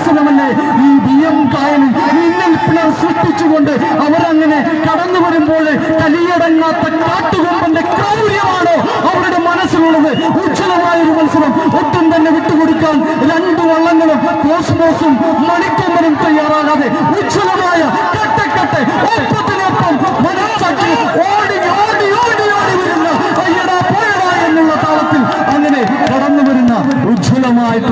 മത്സരമല്ലേ ഈ B M കായലിൽ മിന്നൽ പിണർ സൃഷ്ടിച്ചുകൊണ്ട് അവരങ്ങനെ കടന്നു വരുമ്പോൾ കലിയടങ്ങാത്ത കാട്ടുകൊമ്പന്റെ ക്രൗര്യമാണോ അവരുടെ മനസ്സിലുള്ളത്? ഉജ്ജ്വലമായ ഒരു മത്സരം ഒട്ടും തന്നെ വിട്ടുകൊടുക്കാൻ രണ്ടു വള്ളങ്ങളും കോസ്മോസും മണിക്കൊമ്പനും തയ്യാറാകാതെ ഉജ്ജ്വലമായ കട്ടക്കട്ടെ ഒപ്പത്തിനൊപ്പം മനസ്സാക്കി ഓടി ഓടി ഓടി വരുന്ന അയ്യടാ പോയടാ എന്നുള്ള താളത്തിൽ അങ്ങനെ കടന്നു വരുന്ന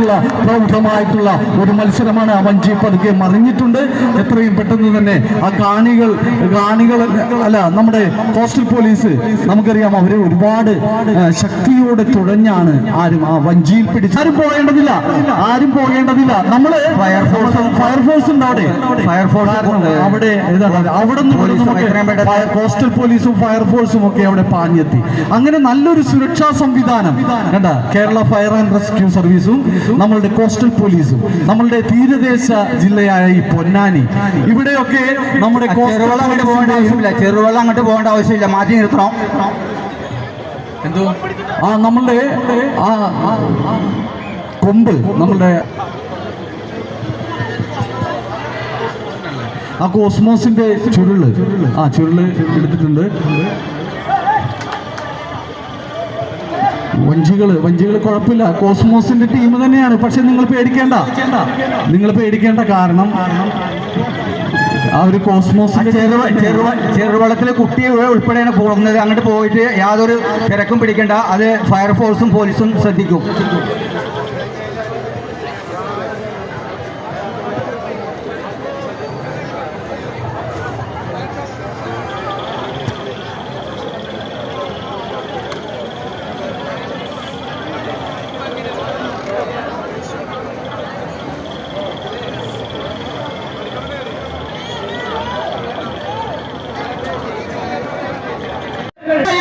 ഉജ്ജ്വലമായിട്ടുള്ള പ്രൗഢമായിട്ടുള്ള ഒരു മത്സരമാണ് ആ വഞ്ചി പതുക്കെ മറിഞ്ഞിട്ടുണ്ട്. എത്രയും പെട്ടെന്ന് തന്നെ ആ കാണികൾ കാണികൾ അല്ല നമ്മുടെ കോസ്റ്റൽ പോലീസ് നമുക്കറിയാം അവരെ ഒരുപാട് ശക്തിയോടെ തുഴഞ്ഞാണ് ആരും ആ വഞ്ചിയിൽ പിടിച്ച് ആരും പോകേണ്ടതില്ല. ആരും പോകേണ്ടതില്ല. നമ്മൾ ഫയർഫോഴ്സ് ഫയർഫോഴ്സ് ഉണ്ട്. അവിടെ. ഫയർഫോഴ്സ് അവിടെ അവിടെ കോസ്റ്റൽ പോലീസും ഫയർഫോഴ്സും ഒക്കെ അവിടെ പാഞ്ഞെത്തി. അങ്ങനെ നല്ലൊരു സുരക്ഷാ സംവിധാനം. കണ്ട കേരള ഫയർ ആൻഡ് റെസ്ക്യൂ സർവീസും നമ്മളുടെ കോസ്റ്റൽ പോലീസും നമ്മളുടെ തീരദേശ ജില്ലയായ ഈ പൊന്നാനി. ഇവിടെയൊക്കെ നമ്മുടെ ചെറുവള ചെറുവെള്ളം അങ്ങോട്ട് പോകേണ്ട ആവശ്യമില്ല. ചെറുവെള്ളം അങ്ങോട്ട് പോകേണ്ട ആവശ്യമില്ല. മാറ്റി നിർത്തണം. എന്തോ? ആ നമ്മളുടെ ആ, കൊമ്പ് നമ്മളുടെ ആ കോസ്മോസിന്റെ ചുരുൾ. ആ ചുരുൾ എടുത്തിട്ടുണ്ട്. വഞ്ചികൾ വഞ്ചികൾ കുഴപ്പമില്ല. കോസ്മോസിന്റെ ടീം തന്നെയാണ്. പക്ഷെ നിങ്ങൾ പേടിക്കേണ്ട. നിങ്ങൾ പേടിക്കേണ്ട കാരണം ആ ഒരു കോസ്മോസ് ചെറുവള്ളത്തിലെ കുട്ടിയെ ഉൾപ്പെടെയാണ് പോകുന്നത്. അങ്ങോട്ട് പോയിട്ട് യാതൊരു തിരക്കും പിടിക്കേണ്ട. അത് ഫയർഫോഴ്സും പോലീസും ശ്രദ്ധിക്കും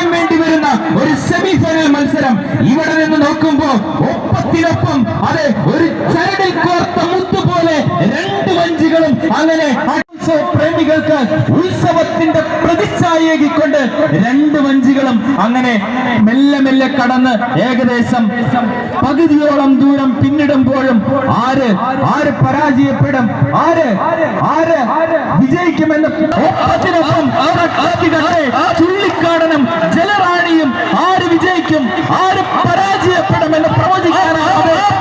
യും വേണ്ടി വരുന്ന ഒരു സെമി ഫൈനൽ മത്സരം. ഇവിടെ നിന്ന് നോക്കുമ്പോ ഒപ്പത്തിനൊപ്പം അതെ ഒരു ചരടിൽ കോർത്ത മുത്തുപോലെ രണ്ട് വഞ്ചികളും അങ്ങനെ പ്രേമികൾക്ക് ഉത്സവത്തിന്റെ പ്രതിച്ഛായേകിക്കൊണ്ട് രണ്ട് വഞ്ചികളും അങ്ങനെ മെല്ലെ മെല്ലെ കടന്ന് ഏകദേശം പകുതിയോളം ദൂരം പിന്നിടുമ്പോഴും ആര് ആര് പരാജയപ്പെടും ആര് ആര് വിജയിക്കുമെന്ന് ചുള്ളിക്കാടനും ജലറാണിയും ആര് വിജയിക്കും ആര് പരാജയപ്പെടുമെന്ന് പ്രവചിക്കാനാണ്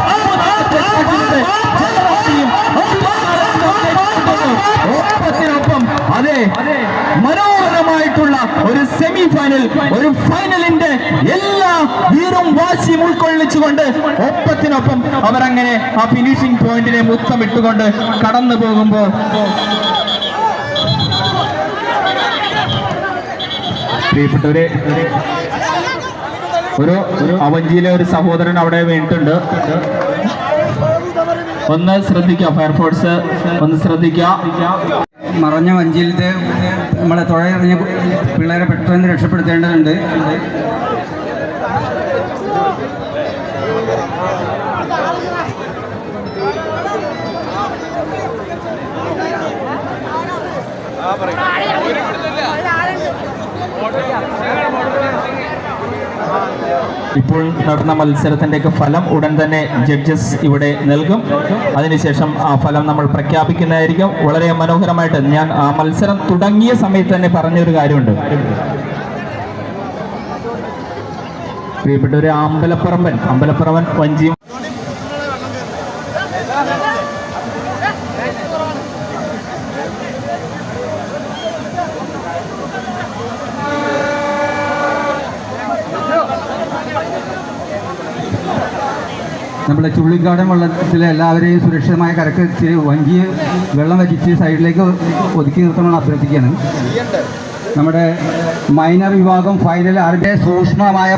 മനോഹരമായിട്ടുള്ള ഒരു സെമി ഫൈനൽ ഒരു ഫൈനലിന്റെ എല്ലാ വീറും വാശിയും ഉൾക്കൊള്ളിച്ചുകൊണ്ട് ഒപ്പത്തിനൊപ്പം അവരങ്ങനെ ആ ഫിനിഷിംഗ് പോയിന്റിനെ മുത്തമിട്ടുകൊണ്ട് കടന്നു പോകുമ്പോൾ പ്രിയപ്പെട്ടവരെ ഒരു അവഞ്ചിയിലെ ഒരു സഹോദരൻ അവിടെ വീണിട്ടുണ്ട്. ഒന്ന് ശ്രദ്ധിക്കുക ഫയർഫോഴ്സ് ഒന്ന് ശ്രദ്ധിക്കുക. മറഞ്ഞ വഞ്ചിയിലത്തെ നമ്മളെ തുഴയിറങ്ങിയ പിള്ളേരെ പെട്ടെന്ന് രക്ഷപ്പെടുത്തേണ്ടതുണ്ട്. ഇപ്പോൾ നടന്ന മത്സരത്തിന്റെയൊക്കെ ഫലം ഉടൻ തന്നെ ജഡ്ജസ് ഇവിടെ നൽകും. അതിനുശേഷം ആ ഫലം നമ്മൾ പ്രഖ്യാപിക്കുന്നതായിരിക്കും. വളരെ മനോഹരമായിട്ട് ഞാൻ ആ മത്സരം തുടങ്ങിയ സമയത്ത് തന്നെ പറഞ്ഞൊരു കാര്യമുണ്ട്. പ്രിയപ്പെട്ട ഒരു അമ്പലപ്പറമ്പൻ അമ്പലപ്പറമ്പൻ വഞ്ചിയും നമ്മുടെ ചുള്ളിക്കാടൻ വെള്ളത്തിലെ എല്ലാവരെയും സുരക്ഷിതമായ കരക്ക് ഇച്ചിരി വഞ്ചി വെള്ളം വറ്റിച്ച് സൈഡിലേക്ക് ഒതുക്കി നിർത്തണമെന്ന് അഭ്യർത്ഥിക്കുകയാണ്. നമ്മുടെ മൈനർ വിഭാഗം ഫൈനൽ ആരുടെ സൂക്ഷ്മമായ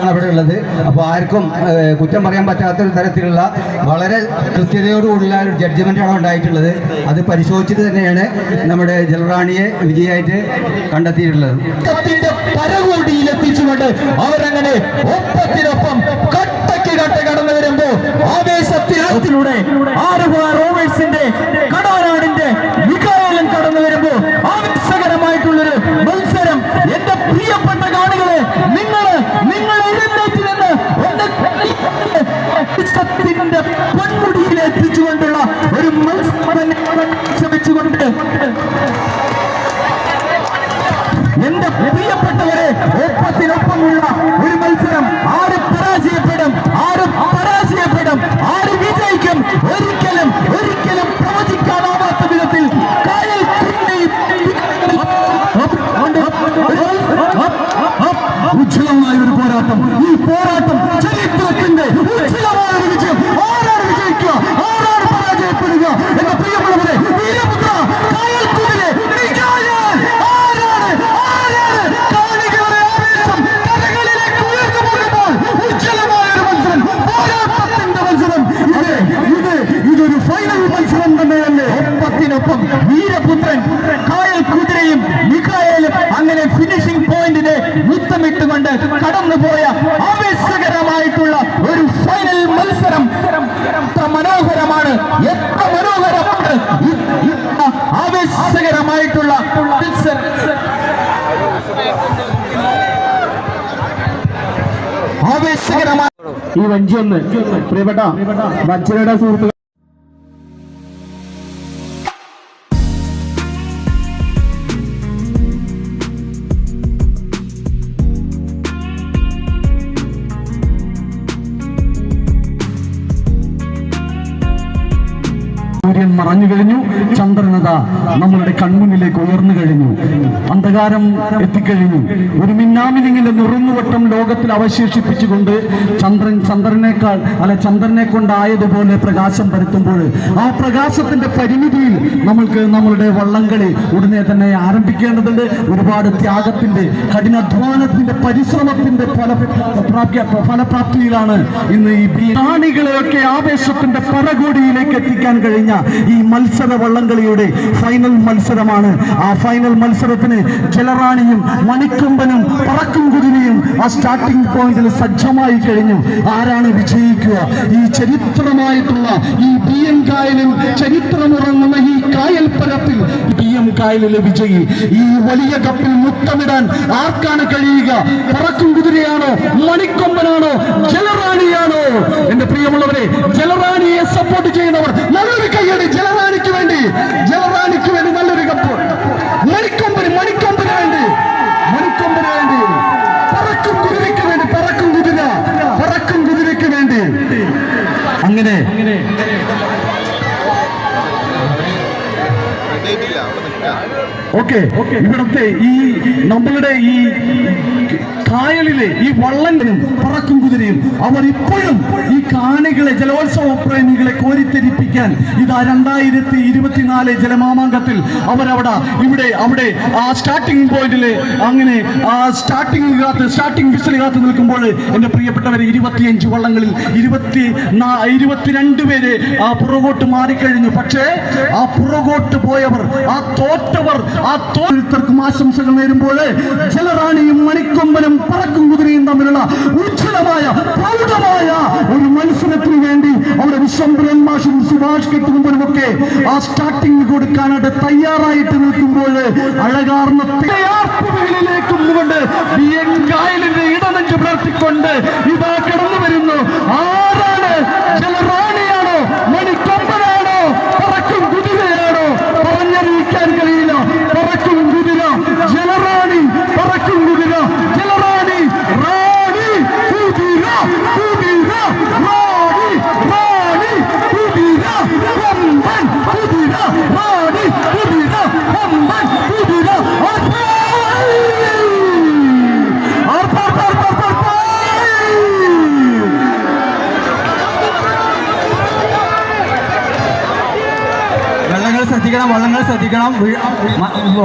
ആണ് അവിടെ ഉള്ളത്. അപ്പോൾ ആർക്കും കുറ്റം പറയാൻ പറ്റാത്ത ഒരു തരത്തിലുള്ള വളരെ കൃത്യതയോടുകൂടിയുള്ള ഒരു ജഡ്ജ്മെന്റാണ് ഉണ്ടായിട്ടുള്ളത്. അത് പരിശോധിച്ചിട്ട് തന്നെയാണ് നമ്മുടെ ജലറാണിയെ വിജയമായിട്ട് കണ്ടെത്തിയിട്ടുള്ളത്. അവരങ്ങനെ ഒപ്പത്തിനൊപ്പം കട്ടക്ക് കട്ട കടന്നു വരുമ്പോ ആവേശത്തിലൂടെ ആറുപുഴ റോവേഴ്സിന്റെ കടവനാടിന്റെ വികാരം കടന്നു വരുമ്പോ ആവേശകരമായിട്ടുള്ളൊരു മത്സരം. എന്റെ പ്രിയപ്പെട്ട കാണികളെ നിങ്ങൾ നിങ്ങൾ എഴുന്നേറ്റ് നിന്ന് ത്തിന്റെ പൊന്മുടിയിൽ എത്തിച്ചുകൊണ്ടുള്ള ഒരു മത്സരം ശ്രമിച്ചുകൊണ്ട് എന്റെ പ്രിയപ്പെട്ടവരെ ഒപ്പത്തിനൊപ്പമുള്ള ഈ വഞ്ചി ഒന്ന്. പ്രിയപ്പെട്ട വജ്രയുടെ സുഹൃത്തുക്കൾ നമ്മളുടെ കൺമുന്നിലേക്ക് ഉയർന്നു കഴിഞ്ഞു. അന്ധകാരം എത്തിക്കഴിഞ്ഞു. ഒരു മിന്നാമിനിങ്ങിന്റെ നുറുങ്ങുവട്ടം ലോകത്തിൽ അവശേഷിപ്പിച്ചുകൊണ്ട് ചന്ദ്രൻ ചന്ദ്രനേക്കാൾ അല്ല ചന്ദ്രനെ കൊണ്ടായതുപോലെ പ്രകാശം പരത്തുമ്പോൾ ആ പ്രകാശത്തിന്റെ പരിമിതിയിൽ നമ്മൾക്ക് നമ്മളുടെ വള്ളംകളി ഉടനെ തന്നെ ആരംഭിക്കേണ്ടതുണ്ട്. ഒരുപാട് ത്യാഗത്തിന്റെ കഠിനാധ്വാനത്തിന്റെ പരിശ്രമത്തിന്റെ ഫല ഫലപ്രാപ്തിയിലാണ് ഇന്ന് ഈ പ്രാണികളെയൊക്കെ ആവേശത്തിന്റെ പരകോടിയിലേക്ക് എത്തിക്കാൻ കഴിഞ്ഞ ഈ മത്സര വള്ളംകളിയുടെ ഫൈനൽ മത്സരമാണ്. ആ ഫൈനൽ മത്സരത്തിന് ജലറാണിയും മണിക്കൊമ്പനും പറക്കും കുതിരയും ആ സ്റ്റാർട്ടിംഗ് പോയിന്റിൽ സജ്ജമായി കഴിഞ്ഞു. ആരാണ് വിജയിക്കുക? ഈ ചരിത്രമായിട്ടുള്ള ഈ ബി എം കായലിൽ ചരിത്രമുറങ്ങുന്ന ഈ കായൽ പരപ്പിൽ ബി എം കായലിലെ വിജയി. ഈ വലിയ കപ്പിൽ മുത്തമിടാൻ ആർക്കാണ് കഴിയുക? പറക്കും കുതിരയാണോ? മണിക്കൊമ്പനാണോ ജലറാണിയാണോ? എന്റെ പ്രിയമുള്ളവരെ ജലറാണിയെ സപ്പോർട്ട് ചെയ്യുന്നവർ നല്ലൊരു കൈയടി ജലറാണിക്ക് വേണ്ടി. ജലറാണിക്ക് ഓക്കെ ഇവിടുത്തെ ഈ നമ്മളുടെ ഈ കായലിലെ ഈ വള്ളങ്ങളും പറക്കും കുതിരയും അവർ ഇപ്പോഴും ഈ കാണികളെ ജലോത്സവ പ്രേമികളെ കോരിത്തെരിപ്പിക്കാൻ ഇതാ രണ്ടായിരത്തി ഇരുപത്തിനാല് ജലമാമാങ്കത്തിൽ അവരവിടെ ഇവിടെ അവിടെ ആ സ്റ്റാർട്ടിംഗ് പോയിന്റിൽ അങ്ങനെ ആ സ്റ്റാർട്ടിംഗ് കാത്ത് സ്റ്റാർട്ടിംഗ് വിസിൽ കാത്ത് നിൽക്കുമ്പോൾ എന്റെ പ്രിയപ്പെട്ടവരെ ഇരുപത്തിയഞ്ച് വള്ളങ്ങളിൽ ഇരുപത്തി ഇരുപത്തിരണ്ട് പേര് ആ പുറകോട്ട് മാറിക്കഴിഞ്ഞു. പക്ഷേ ആ പുറകോട്ട് പോയവർ ആ തോറ്റവർ ആ തോറ്റർക്കും ആശംസകൾ നേരുമ്പോൾ ജലറാണിയും മണിക്കൊമ്പനും പറക്കും കുതിരയും തമ്മിലുള്ള ഉജ്ജ്വലമായ പ്രൗഢമായ ഒരു മത്സരത്തിന് വേണ്ടി അവിടെ വിശ്വംഭരൻ മാഷും സുഭാഷ് കെട്ടുമ്പോഴും ഒക്കെ ആ സ്റ്റാർട്ടിംഗ് കൊടുക്കാനായിട്ട് തയ്യാറായിട്ട് നിൽക്കുമ്പോൾ അഴകാർന്ന തയ്യാർപ്പുകളിലേക്കും കൊണ്ട് ഇടനെഞ്ച് പുലർത്തിക്കൊണ്ട് ഇതാ കടന്നു വരുന്നു ആരാണ് ജലറാണിയാണോ ശ്രദ്ധിക്കണം വള്ളങ്ങൾ ശ്രദ്ധിക്കണം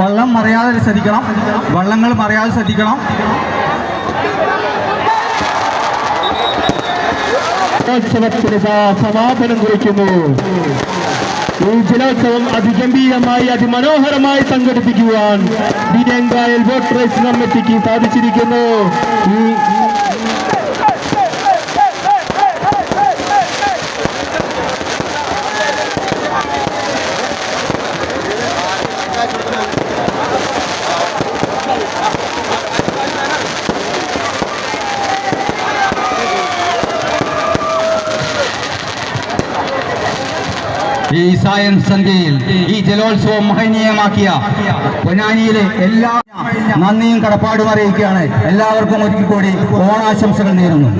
വള്ളം മറിയാതെ ശ്രദ്ധിക്കണം വള്ളങ്ങൾ മറിയാതെ ശ്രദ്ധിക്കണം. സമാപനം കുറിക്കുന്നു. ഈ ജലോത്സവം അതിഗംഭീരമായി അതിമനോഹരമായി സംഘടിപ്പിക്കുവാൻ ബിരങ്കായൽ ബോട്ട് റേസ് കമ്മിറ്റിക്ക് സാധിച്ചിരിക്കുന്നു. ഈ ഈ സായം സന്ധ്യയിൽ ഈ ജലോത്സവം മഹനീയമാക്കിയ പൊന്നാനിയിലെ എല്ലാ നന്ദിയും കടപ്പാടും അറിയിക്കുകയാണ്. എല്ലാവർക്കും ഒരിക്കൽ കൂടി ഓണാശംസകൾ നേരുന്നു.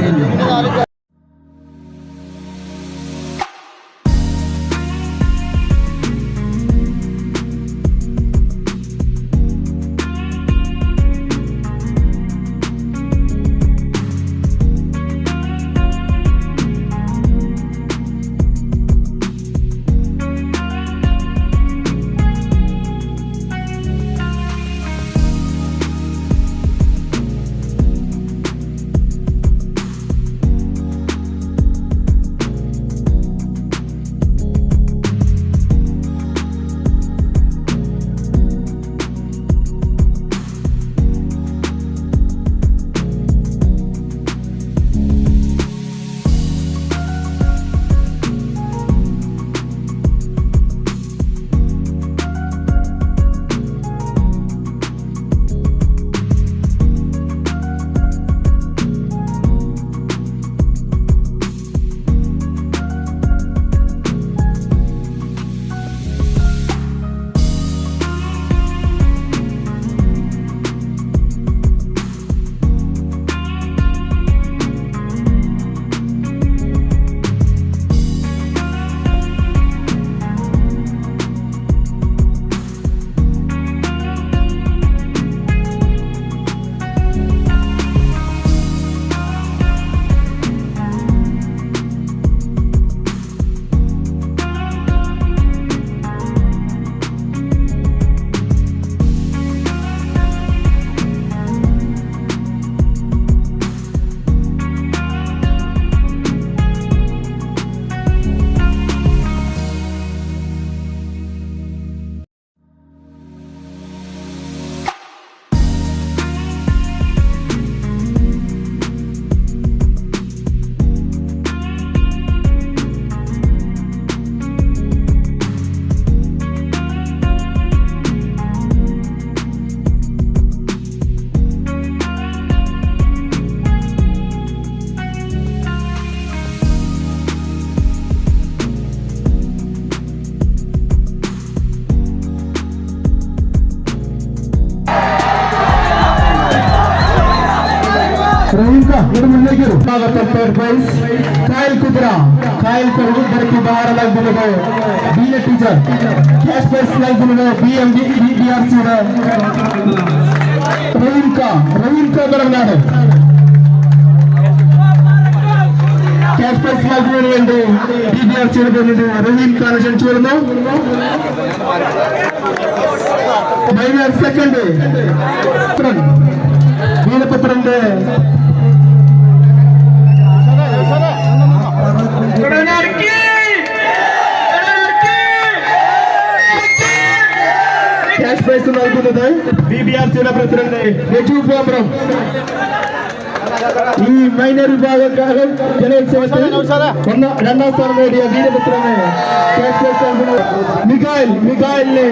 മുന്നേക്ക് വരൂ. ഭാഗത്തെ third prize, കായൽ കുതിര കായൽ കുതിരയ്ക്ക് ഉപഹാരം നൽകുന്നത് ബീന ടീച്ചർ ക്യാഷ് പ്രൈസ് നൽകുന്നത് B M D D R സിയുടെ റവീൻക റവീൻക കടനാട് ക്യാഷ് പ്രൈസ് നൽകുന്നതിന് വേണ്ടി ഡി ഡി ആർ സിയുടെ പ്രതിനിധി റവീൻ ഖാനെ ക്ഷണിച്ചു വരുന്നു മൈനർ സെക്കൻഡ് വീരപുത്രന്റെ ക്യാഷ് പ്രൈസ് നൽകുന്നത് ബി ബി ആർ സിയുടെ പ്രസിഡന്റ്. രജു പോമ്പ്രം ഈ മൈനർ വിഭാഗക്കാരൻ ജലോത്സവത്തിൽ ഒന്ന് രണ്ടാം സ്ഥാനം നേടിയ വീരപുത്രന് മിഖായിൽ മിഖായിലിന്.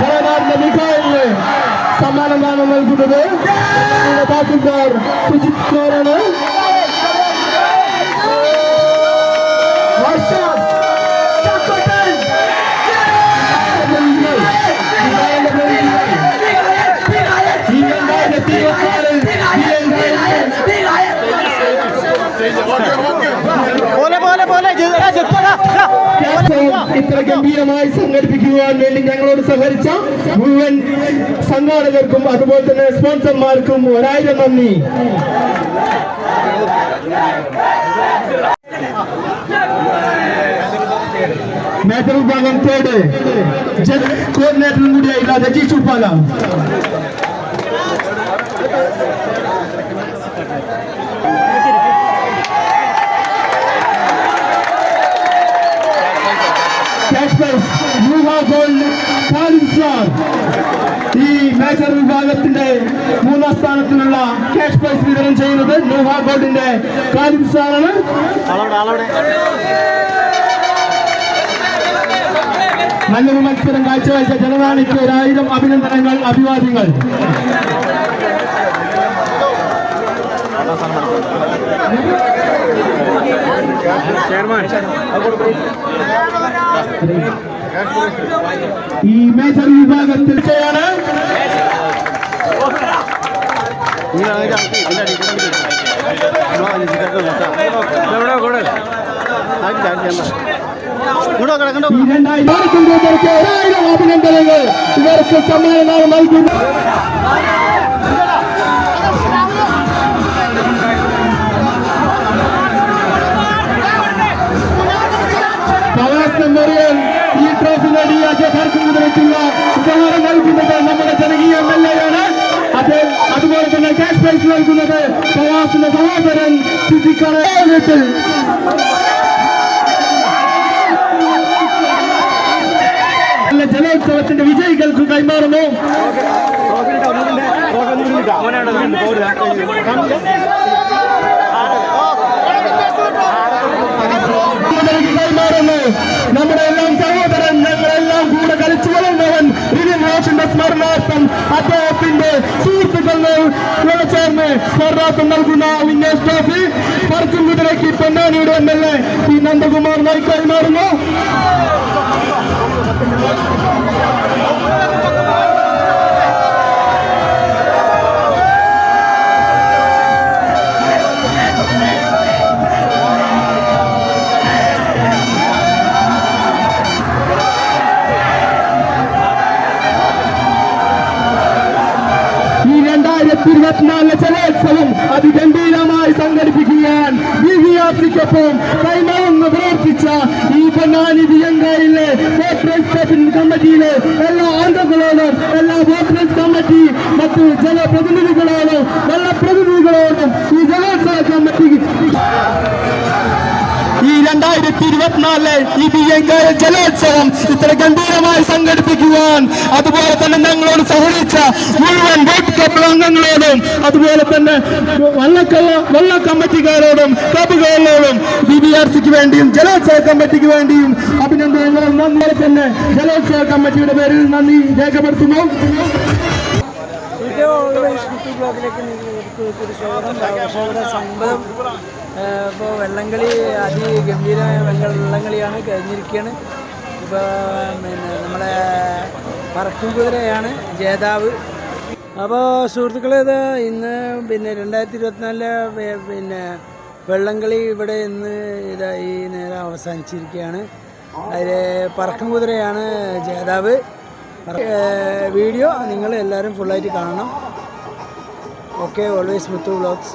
കലാകാരന്റെ മിഖായിലിന് സമ്മാനദാനം നൽകുന്നത്. തഹസിൽദാർ സുജിത് കുമാറാണ് ഇത്ര ഗംഭീരമായി സംഘടിപ്പിക്കുവാൻ വേണ്ടി ഞങ്ങളോട് സഹകരിച്ച മുഴുവൻ സംഘാടകർക്കും അതുപോലെ തന്നെ സ്പോൺസർമാർക്കും ഒരായിരം നന്ദി. മേജർ വിഭാഗം തേർഡ് കോർഡിനേറ്ററും കൂടിയായിട്ടുള്ള രജീഷ് ഉപ്പാല. മേജർ വിഭാഗത്തിന്റെ മൂന്നാം സ്ഥാനത്തിനുള്ള ക്യാഷ് പ്രൈസ് വിതരണം ചെയ്യുന്നത് ലോഹ ഗോൾഡിന്റെ കാലിൻസാറാണ് നല്ലൊരു മത്സരം കാഴ്ചവെച്ച ജനറാണിക്ക് ഒരായിരം അഭിനന്ദനങ്ങൾ അഭിവാദ്യങ്ങൾ. ഈ മേജർ വിഭാഗത്തിൽ ചെയ്യാണ് ഈ രണ്ടായിരം ഇവർക്ക് ഒരായിരം അഭിനന്ദനങ്ങൾ. ഇവർക്ക് സമ്മാനങ്ങൾ നൽകുന്നു. പ്രവാസ് മെമ്മോറിയൽ ട്രോഫി നേടിയ ജയഭാരത് മുതലേക്കുള്ള ഉപഹാരം നൽകുന്നത് നമ്മുടെ ജനകീയ എം എൽ എ ആണ് അദ്ദേഹം അതുപോലെ തന്നെ ക്യാഷ് പ്രൈസ് നൽകുന്നത് പ്രവാസിന്റെ സഹോദരൻ സിദ്ദിഖാണ് വീട്ടിൽ ജലോത്സവത്തിന്റെ വിജയികൾക്ക് കൈമാറുന്നു കൈമാറുന്നു നമ്മുടെ എല്ലാം അദ്ദേഹത്തിന്റെ സുഹൃത്തുക്കളുടെ ചേർന്ന് സ്മരണാർത്ഥം നൽകുന്ന വിന്നേഴ്സ് ട്രോഫി. പറക്കും കുതിരക്ക് പൊന്നാനിയുടെ M L A P Nandakumar കൈമാറുന്നു ഈ രണ്ടായിരത്തി ചലോത്സവം അതിഗംഭീരമായി സംഘടിപ്പിക്കുവാൻ ബി വി ആർ സിക്കൊപ്പം പ്രവർത്തിച്ച ഈ പൊന്നാനി സ്റ്റേഷൻ കമ്മിറ്റിയിലെ എല്ലാ അംഗങ്ങളോടും എല്ലാ വോട്ടേഴ്സ് കമ്മിറ്റി മറ്റ് ജനപ്രതിനിധികളോടും എല്ലാ പ്രതിനിധികളോടും ഈ ജലോത്സവ കമ്മിറ്റി ഈ രണ്ടായിരത്തി ഇരുപത്തിനാലിലെ ഈ ബിയങ്കയിൽ ജലോത്സവം ഇത്ര ഗംഭീരമായി സംഘടിപ്പിക്കുവാൻ അതുപോലെ തന്നെ ഞങ്ങളോട് സഹകരിച്ച മുഴുവൻ വോട്ട് ക്ലബ് അംഗങ്ങളോടും അതുപോലെ തന്നെ വള്ളക്കള്ള വള്ള കമ്മിറ്റിക്കാരോടും ക്ലബുകളോടും ബി ബി ആർ സിക്ക് വേണ്ടിയും ജലോത്സവ കമ്മിറ്റിക്ക് വേണ്ടിയും അഭിനന്ദനങ്ങളും. നന്ദി തന്നെ ജലോത്സവ കമ്മിറ്റിയുടെ പേരിൽ നന്ദി രേഖപ്പെടുത്തുന്നു. ബ്ലോഗിലേക്ക് സ്വാഗതം. സംഭവം ഇപ്പോൾ വെള്ളംകളി അതിഗംഭീരമായ വെള്ള വെള്ളംകളിയാണ് കഴിഞ്ഞിരിക്കുകയാണ് ഇപ്പോൾ പിന്നെ നമ്മളെ പറക്കും കുതിരയാണ് ജേതാവ്. അപ്പോൾ സുഹൃത്തുക്കളെ ഇത് ഇന്ന് പിന്നെ രണ്ടായിരത്തി ഇരുപത്തിനാലിലെ പിന്നെ വെള്ളംകളി ഇവിടെ ഇന്ന് ഇതാ ഈ നേരം അവസാനിച്ചിരിക്കുകയാണ് അതിൽ പറക്കും കുതിരയാണ് ജേതാവ് വീഡിയോ നിങ്ങൾ എല്ലാവരും ഫുള്ളായിട്ട് കാണണം. ഓക്കെ ഓൾവേസ് മുത്തു വ്ളോഗ്സ്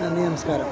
നന്ദി നമസ്കാരം.